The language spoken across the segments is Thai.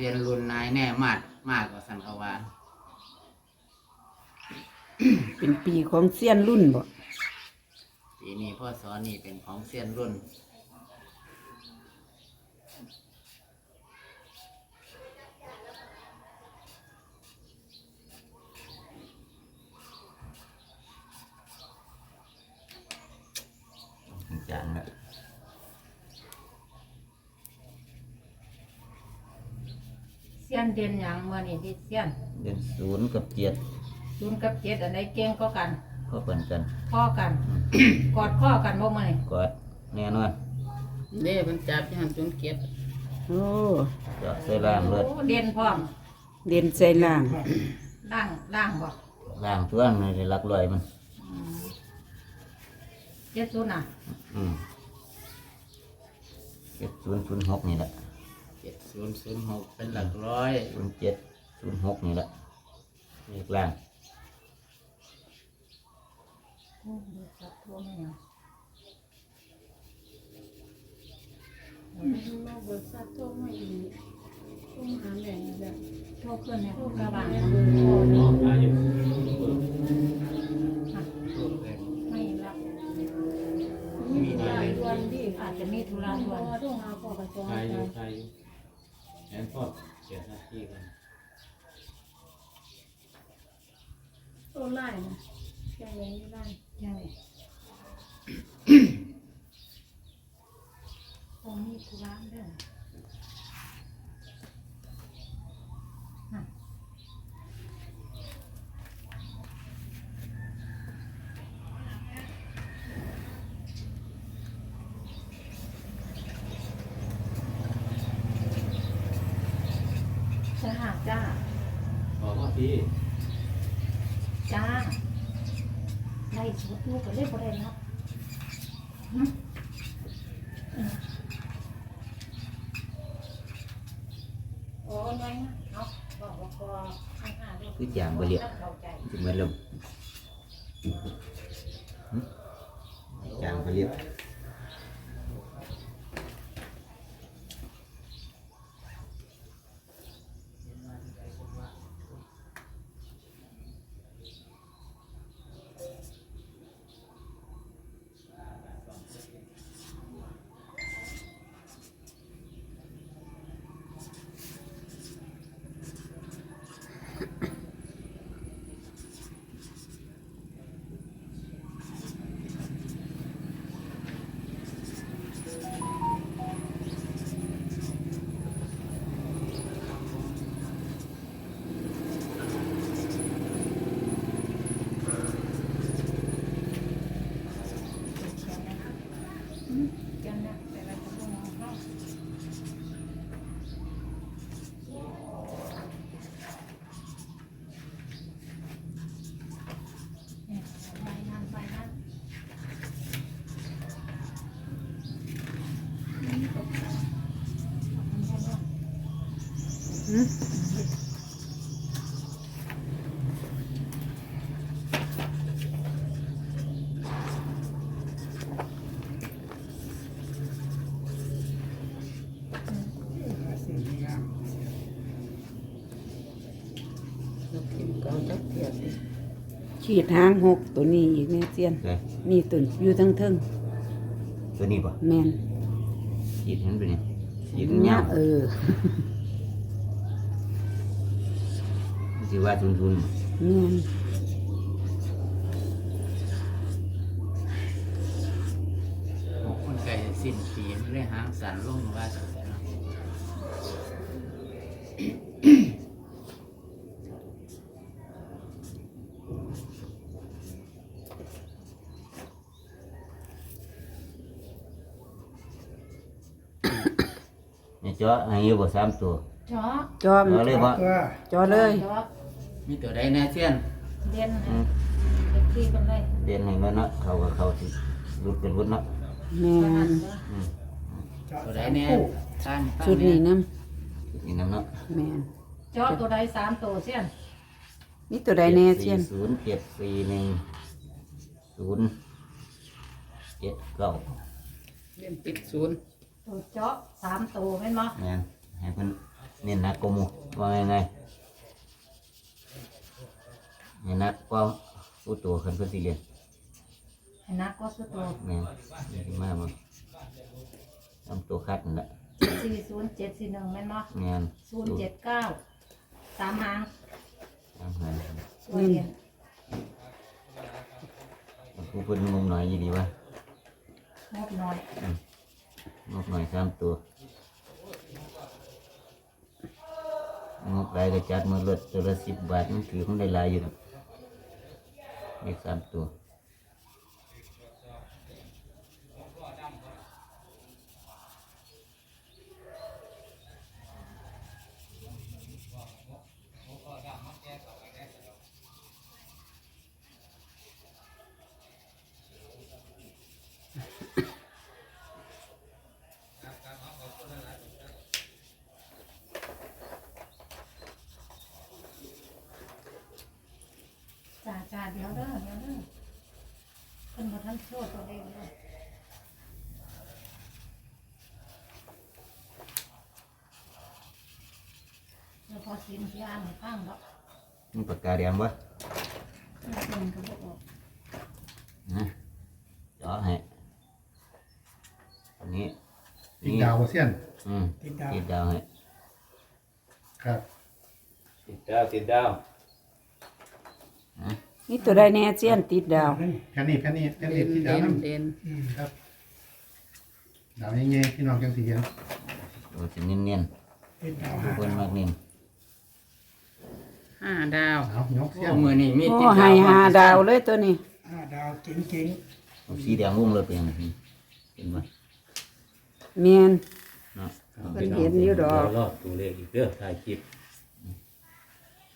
ซียนรุ่นนายแน่มากมากกว่าสันเขาว่าเป็นปีของเซียนรุ่นบ่ปีนี้พ่อสอนนี่เป็นของเซียนรุ่น จางละ เสี้ยนเด่นหยังเมื่อนี่ที่เสี้ยนเดือนศูนย์กับเจ็ดศูนย์กับเจ็ดอันใดเก่งก็กันก็เปินกันพ่อกัน กอดพ่อกันบ่มื่อนี่กอดแน่นอนเด้มันจับย่างจนเก็บโอ้เจาะใส่ล่างเลยโอ้เด่นพร้อมเด่นใส่ล่างล่างล่างบ่ล่างตัวในได้รักลอยมัน เจ็ดศูนย์น่ะอืมเจ็ดศูนย์ศูนย์หกนี่แหละ เจ็ดศูนย์ศูนย์หกเป็นหลักร้อยศูนย์เจ็ดศูนย์หกนี่แหละเลขล่างโอ้เดี๋ยวจับทั่วไม่ยังเราเบิกทรัพย์โทรมาอีกโทรมาหาแม่อีกแล้วทั่วขึ้นเนี่ยโทรกระกลับะบเนี่ยเบอร์โทรนี่รูปเลยไม่รับมีหลายวันที่อาจจะมีธุระด่วนพอโทรหาพ่อกระทรวงใครอไปยู่ใครอยู่ งั้นก็เสียหน้าที่กันโทรไล่นะยังเลยไม่ได้ ยังไงตรงนี้ธุระเด้อน่ะ จ้าจ้าบอกว่าพี่จ้าไล่สุดลูกก็เล่นบ่ได้ครับหึอืมโอ้ยไงนะเอาบอกว่าพอข้างหน้าด้วยคือจางไปเรียบเข้าใจจะเหมือนลมจางไปเรียบกันนะแต่เราจะต้องมองเข้าเนี่ยไปนั่นไปนั่น หึ เก่าจักเทียบ ขีดหางหกตัวนี้อีกแม่เซียนเลยนี่ตัวอยู่ทั้งเทิงตัวนี้ป่ะแม่นขีดเห็นไปเนี่ยขีดเนี่เงายเออ สิว่าทุนทุนแม่นคนไก่สิ้นปีไม่ได้หางสันลงว่าสันแต่เนาะ เนี่ยเจาะให้อยู่บ่สามตัวเจาะจอมเอาเลยบ่จอเลยเจาะมีตัวใดแน่เซียนเรียนอืมเด็กที่กันเลยเรียนให้มันเนาะเขาก็เขาสิรุดเป็นรุดเนาะแม่นอืมตัวใดแน่ตั้งตั้งชุดนี้แน่นํนี่น้ำเนาะแม่นเจาะตัวใดสามตัวเสี้ยนนี่ตัวใดแน่เซียนศูนย์เจ็ดสี่หนึ่งศูนย์เจ็ดเก้า เล่นติดศูนย์ ตัวเจาะสามตัวแม่นบ่แม่นให้เพิ่นเน้นหนักกว่าหมูว่าไงไงเน้นหนักกว่าผู้ตัวคนเพิ่นสิเรียนให้นักก็สุดตัวแม่นนี่สิมาบ่ทำตัวคัดนั่นแหละสี่ศูนย์เจ็ดสี่หนึ่งแม่นบ่งานศูนย์เจ็ดเก้าสามหางตามหาสวยเด่นผู้เพิ่นงงหน่อยยี่ดีวะงบน้อย งบหน่อยสามตัวงบหลายก็จัดมาลดตัวละสิบบาทมันถือมันได้หลายอยู่นะเลขสามตัว จ้าจ้าเดี๋ยวเด้อเดี๋ยวเด้อคนบ่ทันโชว์ตัวเองเลยแล้วพอ สินที่อ่านให้ฟังแล้วนี่ปากกาแดงวะมันก็บอกออก นะจ่อให้อันนี้ติดดาวบ่เสี้ยน อืมติดดาว ติดดาวให้ครับติดดาวติดดาวนี่ตัวใดแน่เซียนติดดาวแค่นี้แค่นี้แค่นี้ติดดาวเด่นเด่นอืมครับดาวเงี้ยพี่น้องจังสิเห็นตัวสิเนียนๆติดดาวๆผู้เพิ่นมักเนียน ห้าดาวเอายกเสี้ยนโอ้มือนี่มีโอ้ติดให้วห้าดาวเลยตัวนี้ ห้าดาวเจ๋งเอาสีแดงวงเลยเป็นยังไงเห็นไหมเมียน เนาะเพิ่นเห็นอยู่ดอกเรอดตัวเลขอีกเด้อถ่ายคลิป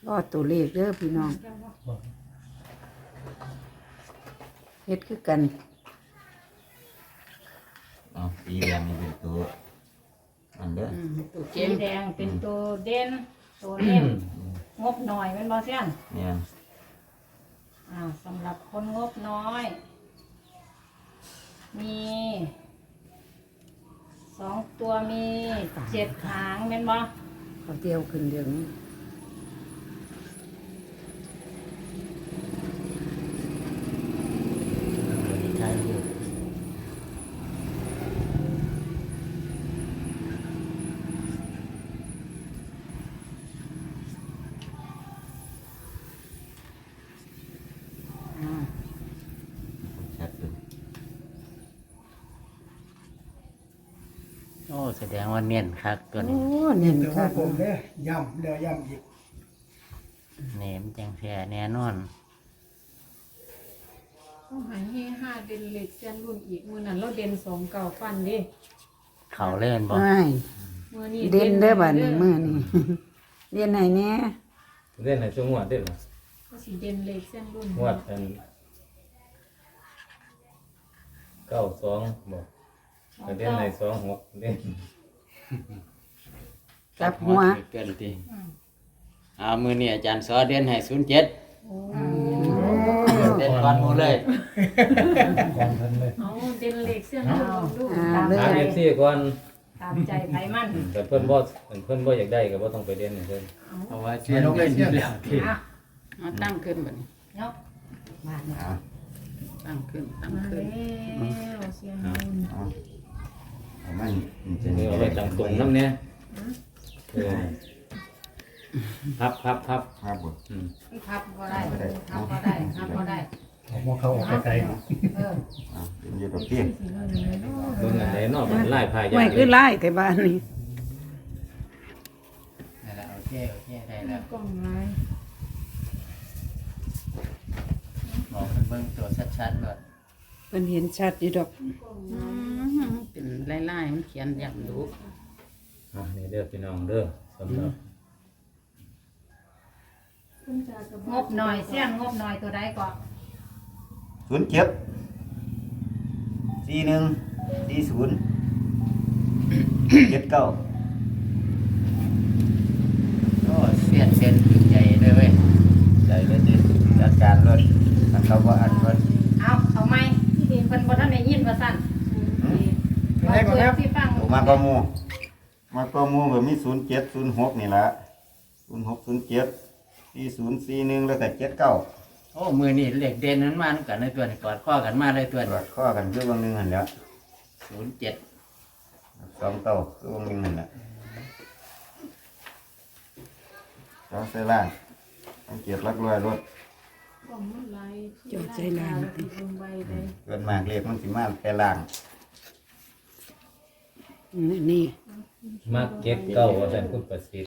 รอดตัวเลขเด้อพี่น้องเฮ็ดคือกัน เอาสีแดงนี่เป็นตัวอันเด้อตัวสีเก่งแดงเป็นตัวเด่นตัวเล่ม งบหน่อยแม่นบ่เสียนเนี่ยอ่าสำหรับคนงบน้อย มีสองตัวมีเจ็ดหางแม่นบ่เขาเดียวขึ้นเดียวนี้ ใช่อยู่ ชัดเลย โอ้แสดงว่าเนียนคักตัวโอ้นี้เน่นๆแต่ค่ะว่าผมเด้อย่ำเด้อย่ำอีกเนมจังแท้แน่นอน ต้องหายให้ห้าเด่นเหล็กเส้นรุ่นอีกมือนั้นเราเด่นสองเก่าฟันดิเขาเล่นบ่ไม่มือนี้เด่นเด้อบัดนี้มื้อนี้ เด่นไหนแน่เล่นในช่วงงวดเด้อก็สีเด่นเหล็กเส้นรุ่นงวดอันเก้าสองบอกก็ เล่นในสองหกเล่นกลับหัวเกินทีเอามือนี่อาจารย์สอเด่นให้ศูนย์เจ็ดเด่นก่อนหมูเลยกองทันเลยเอาเด่นเหล็กเส้นรุ่นลองดูอ่าตามเลยหาเอฟซีก่อนตามใจไผมันแต่เพิ่นบ่เพิ่นบ่อยากได้ก็บ่ต้องไปเล่นให้เพิ่นเพราะว่าเสียนเด่นอยู่แล้วที่อะเอาตั้งขึ้นบัดนี้เนาะมาเนี่ยเอาตั้งขึ้นตั้งมาขึ้นแล้ว เสียงรุ่นเอาเอาไม่มันจะนี่เอาไว้จังตรงน้ำเนี่ยเออพับพับพับครับผมอืมพับก็ได้พับก็ได้พับก็ได้เอาหมอเขาออกไกลเออเอาเป็นอยู่กับพี่สีรุ่นเลยเนาะเบิ่งอันไหนเนาะมันไล่พายาไม่คือไล่แต่บ้านนี้นั่นแหละโอเคโอเคได้แล้วกล่องลายบอกเพิ่นเบิ่งตัวชัดๆก่อน เพิ่นเห็นชัดอยู่ดอกกล่องอืลายมเป็นไล่ๆมันเขียนย่ำดูอะนี่เด้อพี่น้องเด้อสำหรับคุณจากระงบหน่อยเสี้ยนงบหน่อยตัวใดก่อนศูนย์เจ็ดสี่หนึ่งสี่ศูนย์เจ็ดเก้าโอ้เสียนเส้นถึงใจเลยเว้ยใจเลยดิจัดการรถถ้าเขาว่าอันรถ เอาเอาไหมเพิ่นบ่ทันได้ยินว่าซั่นๆบ่ได้ก่อนเปิครัดบที่ฟังผมมาประมูอมาก็มูแบบมีศูนย์เจ็ดศูนย์หกนี่ละศูนย์หกศูนย์เจ็ดสี่ศูนย์สี่หนึ่งแล้วก็เจ็ดเก้าโอ้มือนี่เหล็กเด่นนั้นมานํกันในตัวนี่กอดข้อกันมาเลยตัวตรวจข้อกันคือบางหนึ่งหันแหล้วศูนย์เจ็ดสองเก้าคือบางหนึ่งหันแหละสองเส้นล่างต้องเกียรรักรวยรถ กล่องมันไหลจดใจลายติดลงใบเลยเกินมากเลขมันสิมาแต่ล่างนี่นี่มักเก็ตเก้าว่าท่านคุณประสิทธิ์